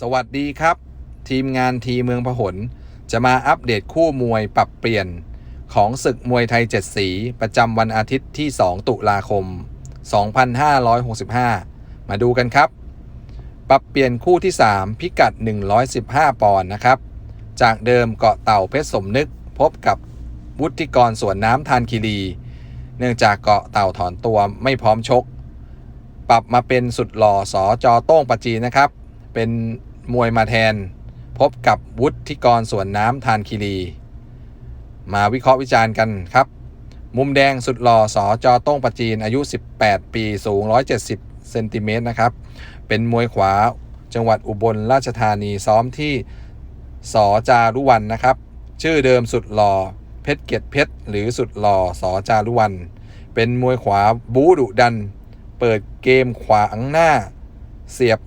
สวัสดีครับ ทีมงานทีเมืองพหล จะมาอัปเดตคู่มวยปรับเปลี่ยน ของศึกมวยไทย7สี ประจำวันอาทิตย์ที่ 2 ตุลาคม 2565 มาดูกันครับ ปรับเปลี่ยนคู่ที่ 3 พิกัด 115 ปอนด์นะครับ จากเดิมเกาะเต่าเพชรสมนึก พบกับวุฒิกรสวนน้ำทานคีรี เนื่องจากเกาะเต่าถอนตัวไม่พร้อมชก ปรับมาเป็นสุดหล่อสอจอโต้งปจีนะครับ เป็นมวยมาแทน พบกับวุฒิกรสวนน้ำทานคีรี มาวิเคราะห์วิจารณ์กันครับ มุมแดงสุดหล่อสอจอต้งปะจีนอายุ 18 ปีสูง 170เซนติเมตรนะครับ เป็นมวยขวาจังหวัดอุบลราชธานีซ้อมที่สอจารุวันนะครับ ชื่อเดิมสุดหล่อเพชรเกียรติเพชรหรือสุดหล่อสอจารุวัน เป็นมวยขวาบูดุดัน เปิดเกมขวางหน้า เสียบ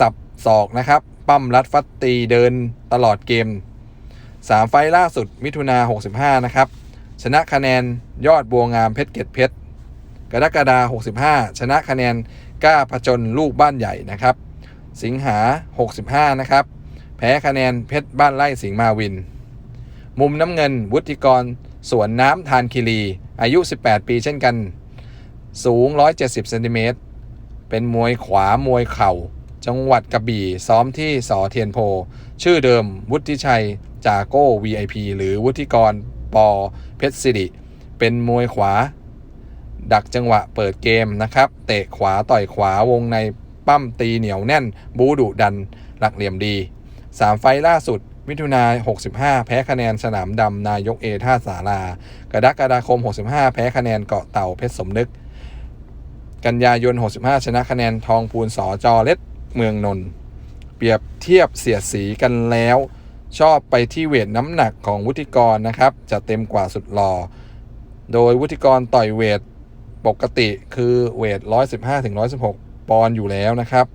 สับ ศอกนะครับ ปั้มรัดฟัดตีเดินตลอดเกม 3 ไฟล่าสุดมิถุนา65 นะครับ ชนะคะแนนยอดบัวงามเพชรเกตเพชรกรกฎา65 ชนะคะแนนกล้าผจญลูกบ้านใหญ่นะครับ สิงหา 65 นะครับ แพ้คะแนนเพชรบ้านไร่สิงห์มาวิน มุมน้ำเงินวุฒิกรสวนน้ำทานคิรี อายุ 18 ปีเช่นกัน สูง 170 เซนติเมตร เป็นมวยขวามวยเข่า จังหวัดกระบี่ซ้อมที่สอเทียนโพ ชื่อเดิมวุฒิชัยจาโก้ VIP หรือวุฒิกรปอเพชรสิริ เป็นมวยขวา ดักจังหวะเปิดเกมนะครับ เตะขวาต่อยขวาวงในปั้มตีเหนียวแน่น บูดุดัน หลักเหลี่ยมดี 3 ไฟล่าสุดมิถุนา65 แพ้คะแนนสนามดำนายกเอท่าสารากรดกฎาคม 65 แพ้คะแนนเกาะเต่าเพชรสมนึก กันยายน 65 ชนะคะแนนทองพูนสอจอเล็ด เมืองนนท์เปรียบเทียบเสียดสีกันแล้ว ชอบไปที่เวทน้ำหนักของวุฒิกรนะครับ จะเต็มกว่าสุดหลอ่อโดยวุฒิกรต่อยเวทปกติคือเวท 115ถึง116 ปอนด์อยู่แล้วนะครับ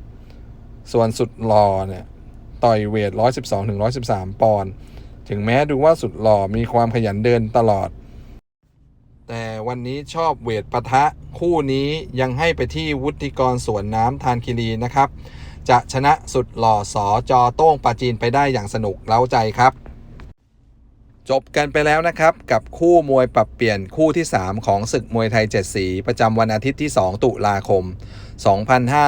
ส่วนสุดหล่อเนี่ยต่อยเวท 112ถึง113 ปอนด์ถึงแม้ดูว่าสุดหล่อมีความขยันเดินตลอด แต่วันนี้ชอบเวทปะทะคู่นี้ยังให้ไปที่วุฒิกรสวนน้ำทานคีรีนะครับ จะชนะสุดหล่อสอจอโต้งปาจีนไปได้อย่างสนุกเล้าใจครับจบกันไปแล้วนะครับกับคู่มวยปรับเปลี่ยนคู่ที่ 3 ของศึกมวยไทย 7 สี ประจำวันอาทิตย์ที่ 2 ตุลาคม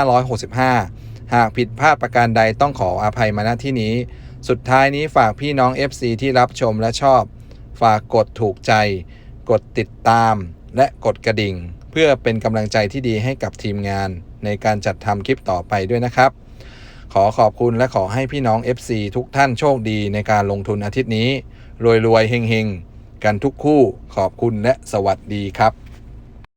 2565 หากผิดพลาดประการใดต้องขออภัยมาณที่นี้ สุดท้ายนี้ฝากพี่น้อง FC ที่รับชมและชอบ ฝากกดถูกใจ กดติดตาม และกดกระดิ่ง เพื่อเป็นกำลังใจที่ดีให้กับทีมงาน ในการจัดทำคลิปต่อไปด้วยนะครับ ขอขอบคุณและขอให้พี่น้อง FC ทุกท่านโชคดีในการลงทุนอาทิตย์นี้ รวยๆเฮงๆ กันทุกคู่ขอบคุณและสวัสดีครับ